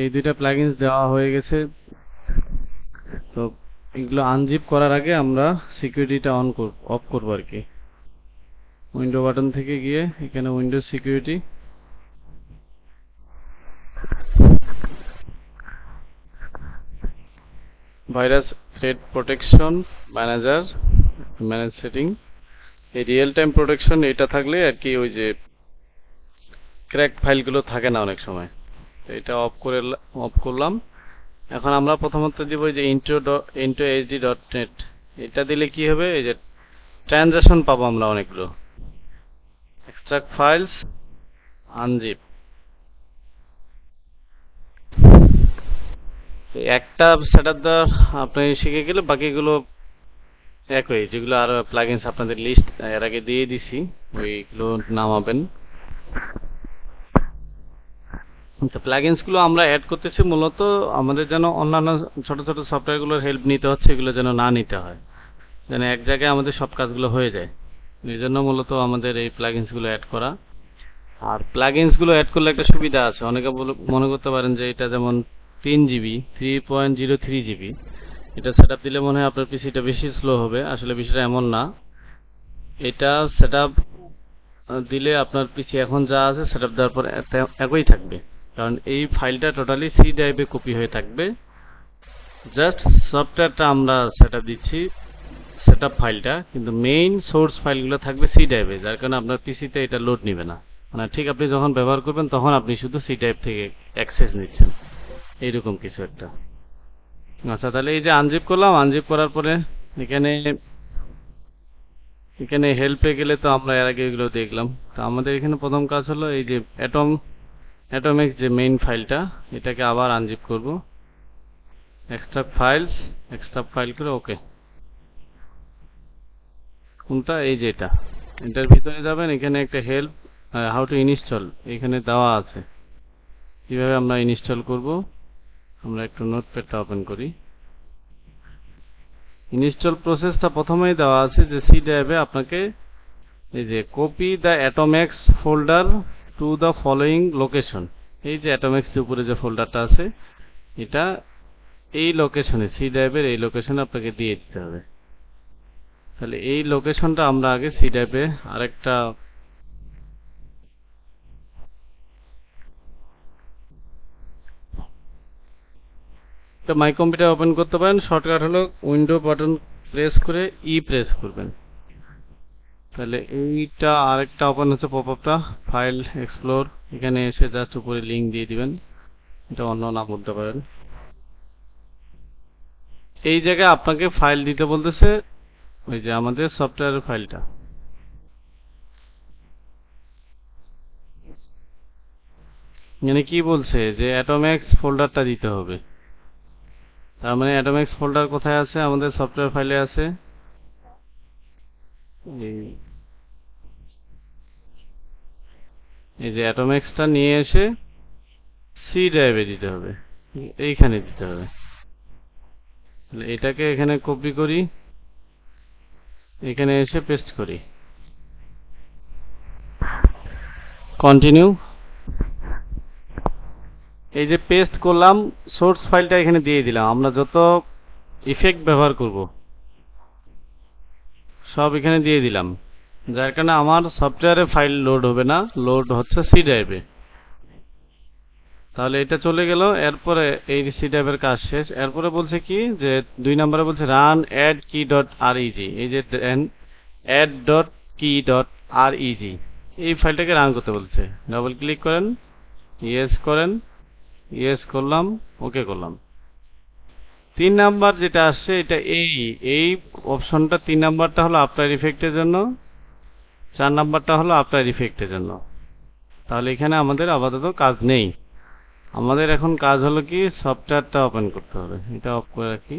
এই দুইটা প্লাগইনস দেওয়া হয়ে গেছে। তো এগুলো আনজিপ করার আগে আমরা সিকিউরিটিটা অন করব অফ করব আর কি। উইন্ডো বাটন থেকে গিয়ে এখানে Windows security virus threat protection manager manage setting এই রিয়েল টাইম প্রোটেকশন এটা থাকলে আর কি ওই যে ক্র্যাক ফাইলগুলো থাকে না অনেক সময়। এটা অফ করে অফ করলাম। এখন আমরা প্রথমত দিব যে intro intro HD dot net এটা দিলে কি হবে? এই যে ট্রানজাকশন পাবো আমরা অনেকগুলো। এক্সট্রাক্ট ফাইলস আনজিপ একটা সেটআপ দেওয়া আপনি শিখে গেলে বাকিগুলো একই যেগুলো আরও প্লাগইনস আপনাদের লিস্ট এর আগে দিয়ে দিছি, ওইগুলো নামাবেন। তো প্লাগইনসগুলো আমরা অ্যাড করতেছি মূলত আমাদের যেন অন্যান্য ছোট ছোট সফটওয়্যারগুলোর হেল্প নিতে হচ্ছে, এগুলো যেন না নিতে হয়। যেন এক জায়গায় আমাদের সব কাজগুলো হয়ে যায়। এই জন্য মূলত আমাদের এই প্লাগইনসগুলো অ্যাড করা। আর প্লাগইনসগুলো অ্যাড করলে একটা সুবিধা আছে। অনেকে মনে করতে পারেন যে এটা যেমন তিন GB three point zero three GB এটা সেট দিলে মনে হয় আপনার পিসিটা বেশি স্লো হবে। আসলে বিষয়টা এমন না। এটা সেট দিলে আপনার পিসি এখন যা আছে সেট দেওয়ার পর একই থাকবে। কারণ এই ফাইলটা টোটালি সি ড্রাইভে কপি হয়ে থাকবে। জাস্ট সফটওয়্যারটা আমরা সেট দিচ্ছি সেট ফাইলটা, কিন্তু মেইন সোর্স ফাইলগুলো থাকবে সি ড্রাইভে যার কারণে আপনার পিসিতে এটা লোড নেবে না। মানে ঠিক আপনি যখন ব্যবহার করবেন, তখন আপনি শুধু সি ড্রাইভ থেকে অ্যাক্সেস নিচ্ছেন। এইরকম কিছু একটা। আচ্ছা তাহলে এই যে আনজিপ করলাম আনজিপ করার পরে এখানে এখানে হেল্পে গেলে তো আমরা এর আগে এগুলো দেখলাম। তো আমাদের এখানে প্রথম কাজ হলো এই যে অ্যাটম অ্যাটমিক যে মেইন ফাইলটা এটাকে আবার আনজিপ করব। এক্সট্রা ফাইল এক্সট্রা ফাইল করে ওকে কোনটা? এই যে এটা। এটার ভিতরে যাবেন, এখানে একটা হেল্প হাউ টু ইনস্টল এখানে দেওয়া আছে। কীভাবে আমরা ইনস্টল করব। আমরা একটু নোটপ্যাডটা ওপেন করি। ইনস্টল প্রসেসটা প্রথমেই দেওয়া আছে যে সি ড্রাইভে আপনাকে এই যে copy the Atomx folder to the following location এই যে অ্যাটোমেক্স উপরে যে ফোল্ডারটা আছে, এটা এই লোকেশনে সি ড্রাইভের এই লোকেশনে আপনাকে দিয়ে দিতে হবে। তাহলে এই লোকেশনটা আমরা আগে সি ড্রাইভে আরেকটা তো মাই কম্পিউটার ওপেন করতে পারেন। শর্টকাট হলো উইন্ডো বাটন প্রেস করে ই প্রেস করবেন। তাহলে এইটা আরেকটা ওপেন হচ্ছে পপআপটা ফাইল এক্সপ্লোর এখানে এসে জাস্ট উপরে লিংক দিয়ে দিবেন। এটা অন্য নাম বলতে পারেন। এই জায়গায় আপনাকে ফাইল দিতে বলতেছে, ওই যে আমাদের সফটওয়্যারের ফাইলটা মানে কি বলছে? যে অ্যাটোমেক্স ফোল্ডারটা দিতে হবে। তার মানে অ্যাটোমিক্স ফোল্ডার কোথায় আছে? আমাদের সফটওয়্যার ফাইলে আছে। এই যে অ্যাটোমিক্সটা নিয়ে এসে সি ড্রাইভে দিতে হবে। এইখানে দিতে হবে। এটাকে এখানে কপি করি। এখানে এসে পেস্ট করি। কন্টিনিউ এই যে পেস্ট করলাম সোর্স ফাইলটা এখানে দিয়ে দিলাম। আমরা যত ইফেক্ট ব্যবহার করব সব এখানে দিয়ে দিলাম। যার কারণে আমার সফটওয়্যারে ফাইল লোড হবে না, লোড হচ্ছে সি ড্রাইভে তাহলে এটা চলে গেল, এরপরে এই সি ড্রাইভের কাজ শেষ। এরপরে বলছে কি, যে দুই নম্বরে বলছে run add key dot reg এই যে add dot key dot reg এই ফাইলটাকে রান করতে বলছে। ডাবল ক্লিক করেন ইয়েস করেন ইয়েস করলাম ওকে করলাম। তিন নাম্বার যেটা আসছে, এটা এই এই অপশনটা তিন নাম্বারটা হলো আফটার ইফেক্টের জন্য, চার নাম্বারটা হলো আফটার ইফেক্টের জন্য। তাহলে এখানে আমাদের আপাতত কাজ নেই। আমাদের এখন কাজ হলো কি সফটওয়্যারটা ওপেন করতে হবে। এটা অফ করে রাখি।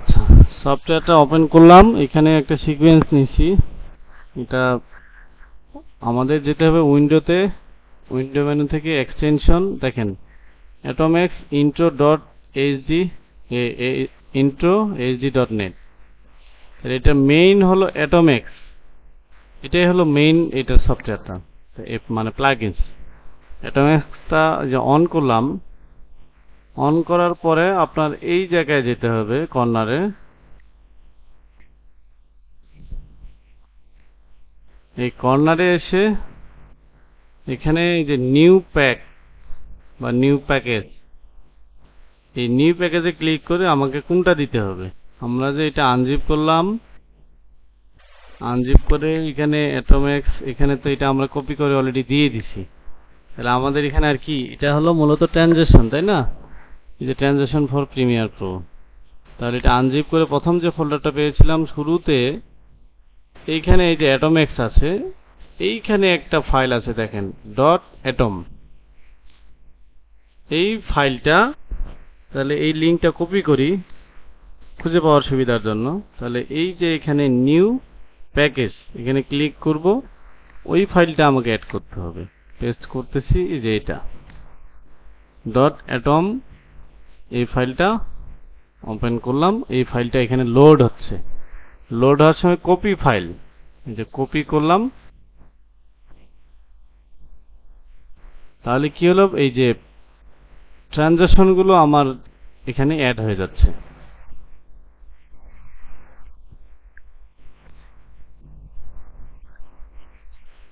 আচ্ছা সফটওয়্যারটা ওপেন করলাম। এখানে একটা সিকোয়েন্স নিছি। এটা আমাদের যেতে হবে উইন্ডোতে উইন্ডো মেনু থেকে এক্সটেনশন দেখেন Atomx intro dot HD intro HD dot net এটা মেইন হলো অ্যাটোমেক্স এটাই হলো মেইন এটা সফটওয়্যারটা মানে প্লাগইনস অ্যাটোমেক্সটা যে অন করলাম অন করার পরে আপনার এই জায়গায় যেতে হবে কর্নারে এই কর্নারে এসে এখানে যে নিউ প্যাক বা নিউ প্যাকেজ এই নিউ প্যাকেজে ক্লিক করে আমাকে কোনটা দিতে হবে? আমরা যে এটা আনজিপ করলাম আনজিপ করে এখানে অ্যাটোমেক্স এখানে তো এটা আমরা কপি করে অলরেডি দিয়ে দিছি। তাহলে আমাদের এখানে আর কি? এটা হলো মূলত ট্রানজেকশন তাই না? এই যে ট্রানজেকশন ফর প্রিমিয়ার প্রো তাহলে এটা আনজিপ করে প্রথম যে ফোল্ডারটা পেয়েছিলাম শুরুতে, এইখানে এই যে অ্যাটোমেক্স আছে, এইখানে একটা ফাইল আছে দেখেন ডট অ্যাটম এই ফাইলটা, তাহলে এই লিঙ্কটা কপি করি, খুঁজে পাওয়ার সুবিধার জন্য। তাহলে এই যে এখানে নিউ প্যাকেজ এখানে ক্লিক করব, ওই ফাইলটা আমাকে অ্যাড করতে হবে। পেস্ট করতেছি, এই যে এটা। ডট অ্যাটম এই ফাইলটা ওপেন করলাম, এই ফাইলটা এখানে লোড হচ্ছে। লোড হওয়ার সময় কপি ফাইল যে কপি করলাম। তাহলে কি হলো? এই যে ট্রানজাকশনগুলো আমার এখানে অ্যাড হয়ে যাচ্ছে।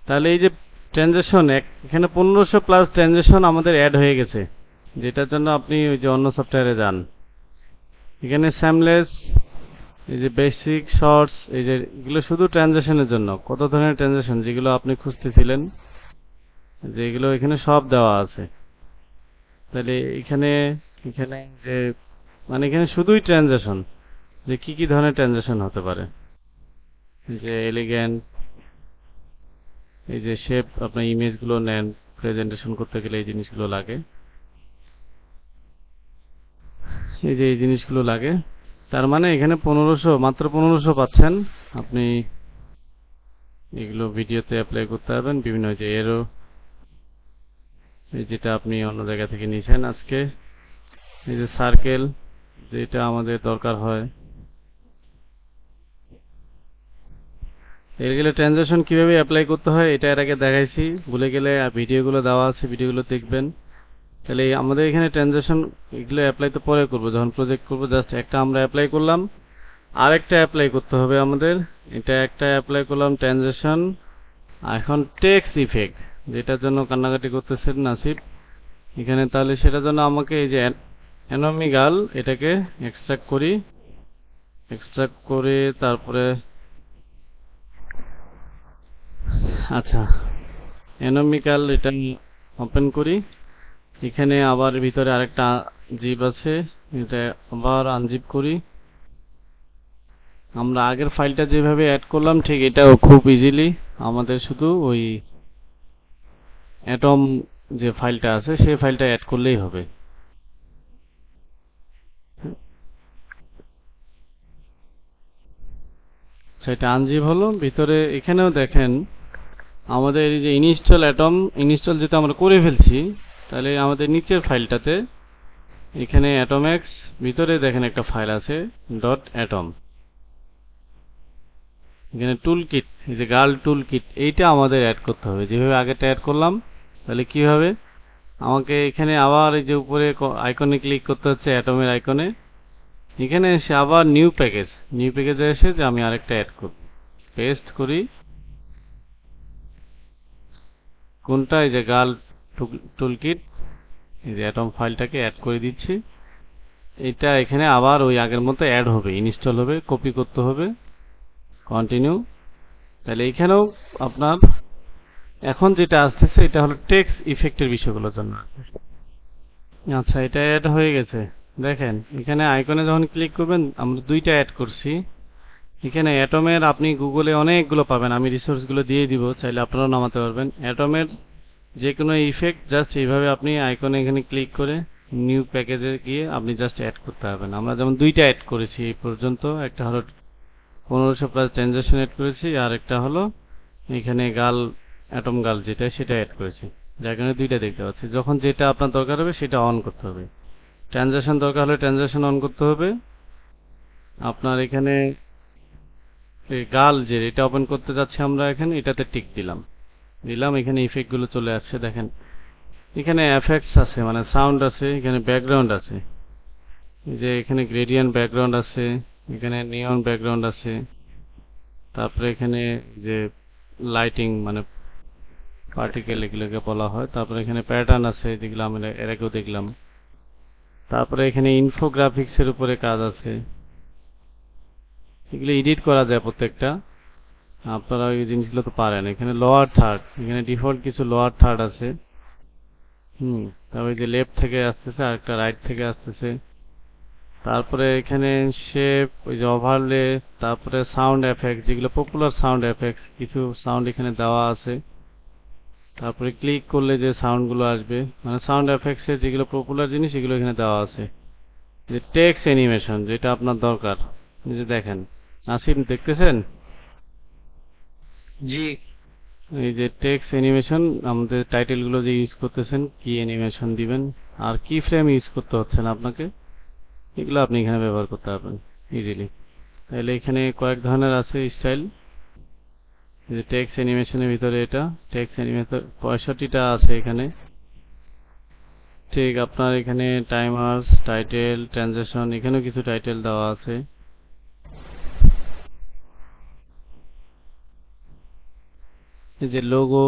তাহলে এই যে ট্রানজাকশন এখানে পনেরোশো প্লাস ট্রানজাকশন আমাদের অ্যাড হয়ে গেছে। যেটার জন্য আপনি ওই যে অন্য সফটওয়্যারে যান। এখানে স্যামলেস এই যে বেসিক শর্টস এই যে এগুলো শুধু ট্রানজাকশনের জন্য। কত ধরনের ট্রানজাকশন যেগুলো আপনি খুঁজতেছিলেন যেগুলো এখানে সব দেওয়া আছে। তাহলে এখানে এখানে যে মানে এখানে শুধুই ট্রানজাকশন যে কি কি ধরনের ট্রানজাকশন হতে পারে? যে এলিগেন্ট এই যে শেপ আপনার ইমেজগুলো নেন প্রেজেন্টেশন করতে গেলে এই জিনিসগুলো লাগে। এই যে এই জিনিসগুলো লাগে। তার মানে এখানে পনেরোশো, মাত্র পনেরোশো পাচ্ছেন। আপনি এগুলো ভিডিওতে অ্যাপ্লাই করতে পারবেন। বিভিন্ন যে এরও যেটা আপনি অন্য জায়গা থেকে নিয়েছেন আজকে, এই যে সার্কেল যেটা আমাদের দরকার হয়। এর গেলে ট্রানজাকশন কীভাবে অ্যাপ্লাই করতে হয়, এটা এর আগে দেখাইছি। ভুলে গেলে ভিডিওগুলো দেওয়া আছে, ভিডিওগুলো দেখবেন। তাহলে আমাদের এখানে ট্রানজাকশন এগুলো অ্যাপ্লাই তো পরে করব, যখন প্রজেক্ট করব জাস্ট একটা আমরা অ্যাপ্লাই করলাম। আরেকটা অ্যাপ্লাই করতে হবে আমাদের। এটা একটা অ্যাপ্লাই করলাম ট্রানজাকশন এখন টেক্সট ইফেক্ট যেটার জন্য কান্নাকাটি করতেছেন নাসিব। এখানে তাহলে সেটার জন্য আমাকে এই যে অ্যানোমিগাল এটাকে এক্সট্রাক্ট করি। এক্সট্রাক্ট করে তারপরে আচ্ছা অ্যানোমিকাল এটা ওপেন করি। এখানে আবার ভিতরে আরেকটা জিপ আছে, এটা আবার আনজিপ করি। আমরা আগের ফাইলটা যেভাবে অ্যাড করলাম, ঠিক এটাও খুব ইজিলি আমাদের শুধু ওই অ্যাটম যে ফাইলটা আছে, সেই ফাইলটা অ্যাড করলেই হবে। সেটা আনজিপ হলো। ভিতরে এখানেও দেখেন, আমাদের এই যে ইনস্টল অ্যাটম ইনস্টল যেটা আমরা করে ফেলছি, তাহলে আমাদের নিচের ফাইলটাতে এখানে অ্যাটোমেক্স ভিতরে দেখেন একটা ফাইল আছে ডট অ্যাটম এখানে টুল কিট এই যে গার্ল টুল কিট এইটা আমাদের অ্যাড করতে হবে। যেভাবে আগেটা অ্যাড করলাম, তাহলে কি হবে? আমাকে এখানে আবার এই যে উপরে আইকনে ক্লিক করতে হচ্ছে অ্যাটমের আইকনে এখানে এসে আবার নিউ প্যাকেজ নিউ প্যাকেজে এসে যে আমি আরেকটা অ্যাড করব। পেস্ট করি। কোনটা? এই যে গার্ল টুলকিট এই যে অ্যাটম ফাইলটাকে অ্যাড করে দিচ্ছি। এটা এখানে আবার ওই আগের মতো অ্যাড হবে ইনস্টল হবে কপি করতে হবে। কন্টিনিউ তাহলে এখানেও আপনার এখন যেটা আসতেছে, এটা হলো টেক্সট ইফেক্টের বিষয়গুলোর জন্য। আচ্ছা এটা অ্যাড হয়ে গেছে। দেখেন, এখানে আইকনে যখন ক্লিক করবেন, আমরা দুইটা অ্যাড করছি। এখানে অ্যাটমের আপনি গুগলে অনেকগুলো পাবেন। আমি রিসোর্সগুলো দিয়ে দিব, চাইলে আপনারাও নামাতে পারবেন। অ্যাটমের যে কোনো ইফেক্ট জাস্ট এইভাবে আপনি আইকনে এখানে ক্লিক করে নিউ প্যাকেজে গিয়ে আপনি জাস্ট অ্যাড করতে পারবেন। আমরা যেমন দুইটা অ্যাড করেছি এই পর্যন্ত, একটা হলো পনেরোশো প্লাস ট্রানজাকশন অ্যাড করেছি, আর একটা হলো এখানে গাল অ্যাটম গাল যেটা, সেটা অ্যাড করেছি। যার কারণে দুইটা দেখতে পাচ্ছি। যখন যেটা আপনার দরকার হবে, সেটা অন করতে হবে। ট্রানজাকশন দরকার হলে ট্রানজাকশন অন করতে হবে। আপনার এখানে গাল যে এটা ওপেন করতে যাচ্ছি আমরা এখানে, এটাতে টিক দিলাম। দিলাম, এখানে ইফেক্টগুলো চলে আসছে, দেখেন। এখানে এফেক্টস আছে মানে সাউন্ড আছে, এখানে ব্যাকগ্রাউন্ড আছে। যে এখানে গ্রেডিয়েন্ট ব্যাকগ্রাউন্ড আছে। এখানে নিয়ন ব্যাকগ্রাউন্ড আছে। তারপরে এখানে যে লাইটিং মানে পার্টিকেল এগুলোকে বলা হয়। তারপরে এখানে প্যাটার্ন আছে যেগুলো আমরা এর আগেও দেখলাম। তারপরে এখানে ইনফোগ্রাফিক্স এর উপরে কাজ আছে। এগুলো এডিট করা যায় প্রত্যেকটা। আপনারা ওই জিনিসগুলো তো পারেন। এখানে লোয়ার থার্ড এখানে ডিফল্ট কিছু লোয়ার থার্ড আছে। হুম, তারপরে যে লেফট থেকে আসতেছে আর একটা রাইট থেকে আসতেছে। তারপরে এখানে শেপ ওই যে ওভারলে তারপরে সাউন্ড এফেক্ট যেগুলো পপুলার সাউন্ড এফেক্ট কিছু সাউন্ড এখানে দেওয়া আছে। তারপরে ক্লিক করলে যে সাউন্ডগুলো আসবে মানে সাউন্ড এফেক্টস এর যেগুলো পপুলার জিনিস এগুলো এখানে দেওয়া আছে। যে টেক্সট অ্যানিমেশন যেটা আপনার দরকার। যে দেখেন আসিম দেখতেছেন? জি। এই যে টেক্সট অ্যানিমেশন আমাদের টাইটেলগুলো যে ইউজ করতেছেন কি অ্যানিমেশন দিবেন আর কি ফ্রেম ইউজ করতে হচ্ছে না আপনাকে। এগুলো আপনি এখানে ব্যবহার করতে পারবেন ইজিলি তাহলে এখানে কয়েক ধরনের আছে স্টাইল যে টেক্সট অ্যানিমেশনের ভিতরে এটা টেক্সট অ্যানিমেশন পঁয়ষট্টিটা আছে এখানে। ঠিক আপনার এখানে টাইমার্স টাইটেল ট্রানজেকশন এখানেও কিছু টাইটেল দেওয়া আছে। যে লোগো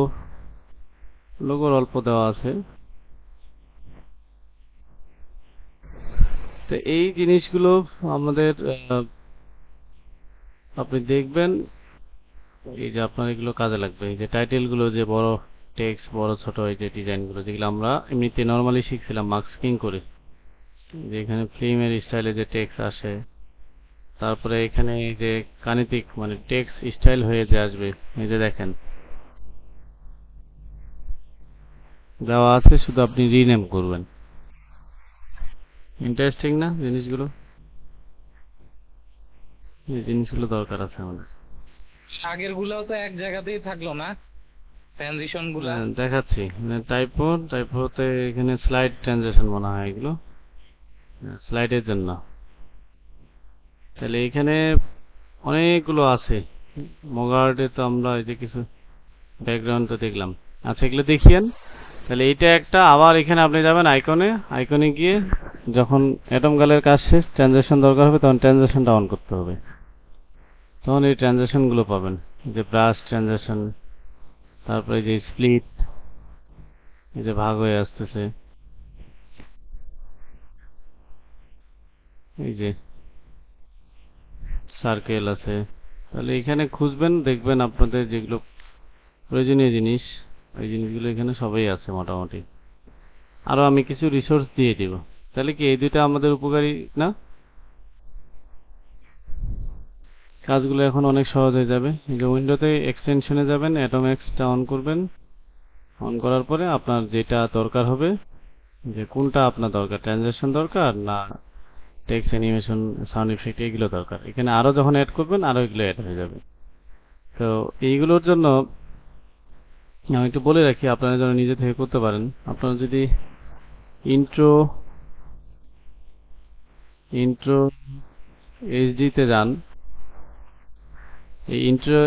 লোগোর অল্প দেওয়া আছে। তো এই জিনিসগুলো আমাদের আপনি দেখবেন, এই যে আপনার এগুলো কাজে লাগবে। এই যে টাইটেলগুলো, যে বড় টেক্সট বড় ছোট এই যে ডিজাইনগুলো, যেগুলো আমরা এমনিতে নর্মালি শিখছিলাম মাস্কিং করে। যে এখানে ফিল্মের স্টাইলে যে টেক্সট আসে, তারপরে এখানে যে গাণিতিক মানে টেক্সট স্টাইল হয়ে যে আসবে, এই যে দেখেন। দেওয়া আছে, শুধু আপনি রিনেম করবেন। ইন্টারেস্টিং না জিনিসগুলো? এই জিনিসগুলো দরকার আছে আমাদের আগের গুলাও তো এক জায়গাতেই থাকল না ট্রানজিশনগুলা হ্যাঁ, দেখাচ্ছি। টাইপো টাইপোতে এখানে স্লাইড ট্রানজেকশন মনে হয় এগুলো। স্লাইডের জন্য। তাহলে এখানে অনেকগুলো আছে। মগার্ডে তো আমরা এই যে কিছু ব্যাকগ্রাউন্ড তো দেখলাম। আচ্ছা এগুলো দেখিয়েন। তাহলে এটা একটা আবার এখানে আপনি যাবেন আইকনে আইকনে গিয়ে যখন অ্যাটম গালের কাজ শেষ ট্রানজেকশন দরকার হবে, তখন ট্রানজেকশনটা অন করতে হবে। তখন এই ট্রানজেকশনগুলো পাবেন যে ব্রাশ ট্রানজেকশন তারপরে যে স্প্লিট এই যে ভাগ হয়ে আসতেছে। এই যে সার্কেল আছে। তাহলে এখানে খুঁজবেন, দেখবেন আপনাদের যেগুলো প্রয়োজনীয় জিনিস, ওই জিনিসগুলো এখানে সবই আছে মোটামুটি। আরও আমি কিছু রিসোর্স দিয়ে দিব। তাহলে কি এই দুইটা আমাদের উপকারী না? কাজগুলো এখন অনেক সহজ হয়ে যাবে। যে উইন্ডোতে এক্সটেনশনে যাবেন অ্যাটোমেক্সটা অন করবেন। অন করার পরে আপনার যেটা দরকার হবে, যে কোনটা আপনার দরকার ট্রানজাকশন দরকার না টেক্সট অ্যানিমেশন সাউন্ড ইফেক্ট এগুলো দরকার। এখানে আরও যখন অ্যাড করবেন, আরও এগুলো অ্যাড হয়ে যাবে। তো এইগুলোর জন্য আমি একটু বলে রাখি, আপনারা যেন নিজে থেকে করতে পারেন। আপনারা যদি ইন্ট্রো ইন্ট্রো এইচডি তে যান। এই ইন্ট্রো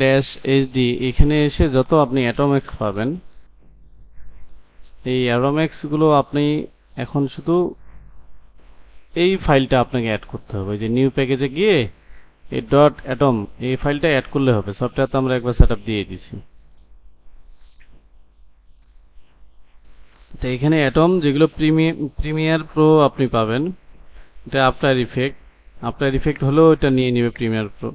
ড্যাশ এইচডি এখানে এসে যত আপনি অ্যাটোমেক্স পাবেন, এই অ্যাটোমেক্সগুলো আপনি এখন শুধু এই ফাইলটা আপনাকে অ্যাড করতে হবে। যে নিউ প্যাকেজে গিয়ে এই ডট অ্যাটম এই ফাইলটা অ্যাড করলে হবে। সফটওয়্যার তো আমরা একবার সেটআপ দিয়ে দিছি তো এখানে অ্যাটম যেগুলো প্রিমিয়ার প্রিমিয়ার প্রো আপনি পাবেন, এটা আফটার ইফেক্ট আফটার ইফেক্ট হলেও এটা নিয়ে নেবে প্রিমিয়ার প্রো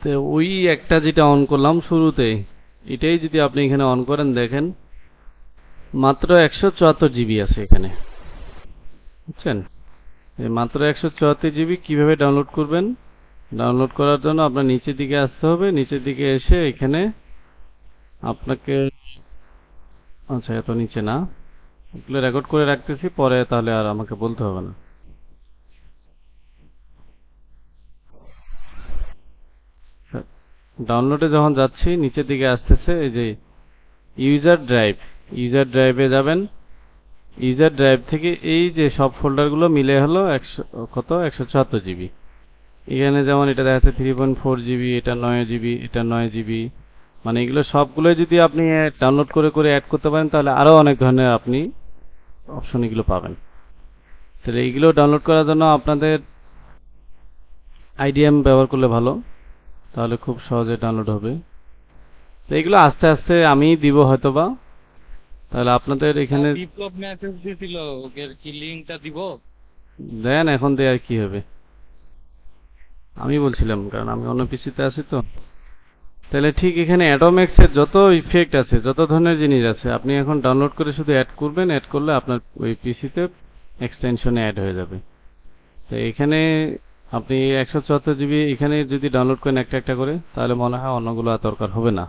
তো ওই একটা যেটা অন করলাম শুরুতে, এটাই যদি আপনি এখানে অন করেন, দেখেন, মাত্র একশো চুয়াত্তর জিবি আছে এখানে। বুঝছেন? মাত্র একশো চুয়াত্তর জিবি কীভাবে ডাউনলোড করবেন? ডাউনলোড করার জন্য আপনার নিচের দিকে আসতে হবে, নিচের দিকে এসে এখানে আপনাকে আচ্ছা এত নিচে না। এগুলো রেকর্ড করে রাখতেছি, পরে তাহলে আর আমাকে বলতে হবে না। ডাউনলোডে যখন যাচ্ছি, নিচের দিকে আসতেছে, এই যে ইউজার ড্রাইভ ইউজার ড্রাইভে যাবেন। ইউজার ড্রাইভ থেকে এই যে সব ফোল্ডারগুলো মিলে হলো একশো, কত? একশো চুয়াত্তর জিবি। এখানে যেমন এটা দেখাচ্ছে থ্রি পয়েন্ট ফোর জিবি, এটা নয় জিবি, এটা নয় জিবি। মানে এগুলো সবগুলোই যদি আপনি ডাউনলোড করে করে অ্যাড করতে পারেন তাহলে আরও অনেক ধরনের আপনি অপশন এগুলো পাবেন। তাহলে এইগুলো ডাউনলোড করার জন্য আপনাদের আইডিএম ব্যবহার করলে ভালো। তাহলে খুব সহজে ডাউনলোড হবে। তো এগুলো আস্তে আস্তে আমি দিব হয়তোবা। তাহলে আপনাদের এখানে বিপ্লব মেসেজ দিছিল ওকে কি লিংকটা দিব? দেন এখন দিয়ে আর কি হবে। আমি বলছিলাম কারণ আমি অন্য পিসিতে আছি তো। তাহলে ঠিক এখানে অ্যাডোমেক্স এর যত ইফেক্ট আছে, যত ধরনের জিনিস আছে, আপনি এখন ডাউনলোড করে শুধু অ্যাড করবেন অ্যাড করলে আপনার ওই পিসিতে এক্সটেনশনে অ্যাড হয়ে যাবে। তো এখানে আপনি একশো চুয়াত্তর জিবি এখানে যদি ডাউনলোড করেন একটা একটা করে, তাহলে মনে হয় অন্যগুলো আর দরকার হবে না।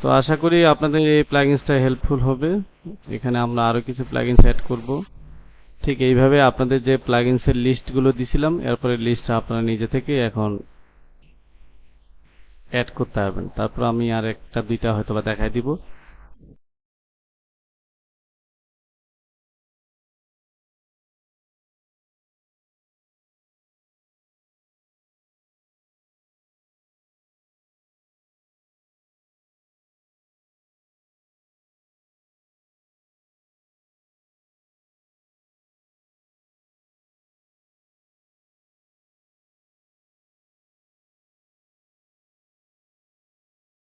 তো আশা করি আপনাদের এই প্লাগইনসটা হেল্পফুল হবে। এখানে আমরা আরও কিছু প্লাগইনস অ্যাড করব। ঠিক এইভাবে আপনাদের যে প্লাগইনসের লিস্টগুলো দিছিলাম, এরপরে লিস্টটা আপনারা নিজে থেকে এখন অ্যাড করতে পারবেন। তারপর আমি আর একটা দুইটা হয়তো বা দেখাই দিব।